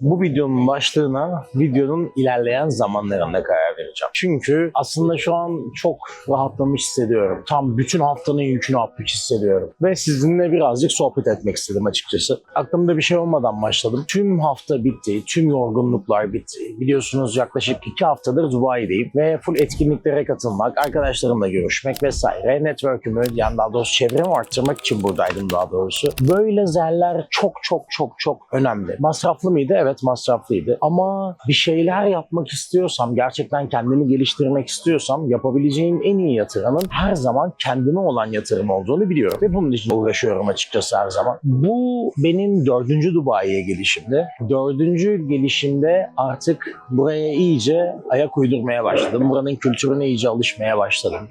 Bu videonun başlığına videonun ilerleyen zamanlarında karar vereceğim. Çünkü aslında şu an çok rahatlamış hissediyorum. Tam bütün haftanın yükünü atmış hissediyorum. Ve sizinle birazcık sohbet etmek istedim açıkçası. Aklımda bir şey olmadan başladım. Tüm hafta bitti, tüm yorgunluklar bitti. Biliyorsunuz yaklaşık iki haftadır Dubai'deyim ve full etkinliklere katılmak, arkadaşlarımla görüşmek vesaire. Network'ümü yani daha doğrusu çevremi arttırmak için buradaydım daha doğrusu. Böyle zerler çok çok çok çok önemli. Masraflı mıydı? Evet masraflıydı. Ama bir şeyler yapmak istiyorsam, gerçekten kendimi geliştirmek istiyorsam yapabileceğim en iyi yatırımın her zaman kendime olan yatırım olduğunu biliyorum. Ve bunun için uğraşıyorum açıkçası her zaman. Bu benim dördüncü Dubai'ye gelişimdi. Dördüncü gelişimde artık buraya iyice ayak uydurmaya başladım. Buranın kültürüne iyice alışmaya başladım.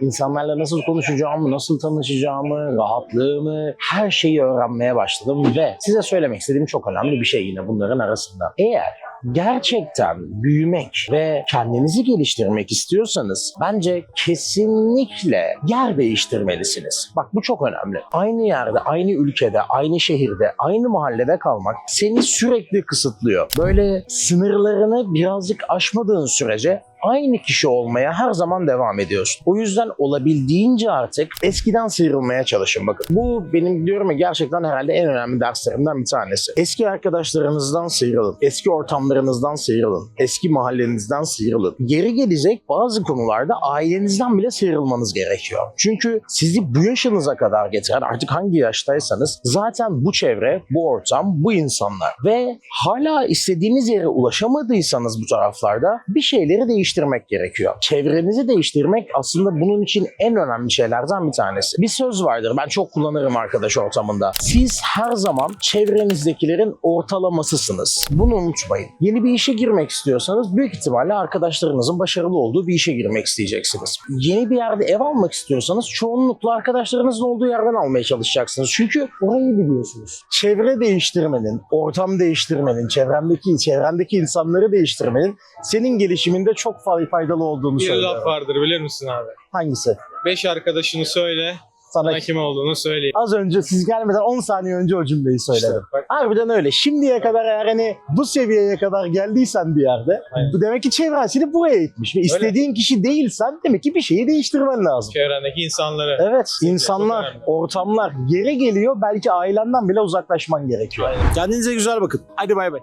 İnsanlarla nasıl konuşacağımı, nasıl tanışacağımı, rahatlığımı, her şeyi öğrenmeye başladım ve size söylemek istediğim çok önemli bir şey yine bunların arasında. Eğer gerçekten büyümek ve kendinizi geliştirmek istiyorsanız bence kesinlikle yer değiştirmelisiniz. Bak bu çok önemli. Aynı yerde, aynı ülkede, aynı şehirde, aynı mahallede kalmak seni sürekli kısıtlıyor. Böyle sınırlarını birazcık aşmadığın sürece aynı kişi olmaya her zaman devam ediyorsun. O yüzden olabildiğince artık eskiden sıyrılmaya çalışın. Bakın bu benim diyorum ya gerçekten herhalde en önemli derslerimden bir tanesi. Eski arkadaşlarınızdan sıyrılın. Eski ortamlarınızdan sıyrılın. Eski mahallenizden sıyrılın. Geri gelecek bazı konularda ailenizden bile sıyrılmanız gerekiyor. Çünkü sizi bu yaşınıza kadar getiren artık hangi yaştaysanız zaten bu çevre, bu ortam, bu insanlar ve hala istediğiniz yere ulaşamadıysanız bu taraflarda bir şeyleri değiştirmek gerekiyor. Çevrenizi değiştirmek aslında bunun için en önemli şeylerden bir tanesi. Bir söz vardır ben çok kullanırım arkadaş ortamında. Siz her zaman çevrenizdekilerin ortalamasısınız. Bunu unutmayın. Yeni bir işe girmek istiyorsanız büyük ihtimalle arkadaşlarınızın başarılı olduğu bir işe girmek isteyeceksiniz. Yeni bir yerde ev almak istiyorsanız çoğunlukla arkadaşlarınızın olduğu yerden almaya çalışacaksınız. Çünkü orayı biliyorsunuz. Çevre değiştirmenin, ortam değiştirmenin, çevrendeki, çevrendeki insanları değiştirmenin senin gelişiminde çok fay- faydalı olduğunu Bir söylüyorum. laf vardır bilir misin abi? Hangisi? Beş arkadaşını söyle, Sana sana kim olduğunu söyleyeyim. az önce siz gelmeden 10 saniye önce o cümleyi söyledim. İşte bak. Harbiden öyle. Şimdiye kadar eğer hani bu seviyeye kadar geldiysen bir yerde Aynen. bu demek ki çevren seni buraya itmiş. Ve istediğin kişi değilsen demek ki bir şeyi değiştirmen lazım. Çevrendeki insanları. Evet, insanlar, ortamlar geri geliyor belki ailenden bile uzaklaşman gerekiyor. Aynen. Kendinize güzel bakın. Hadi bay bay.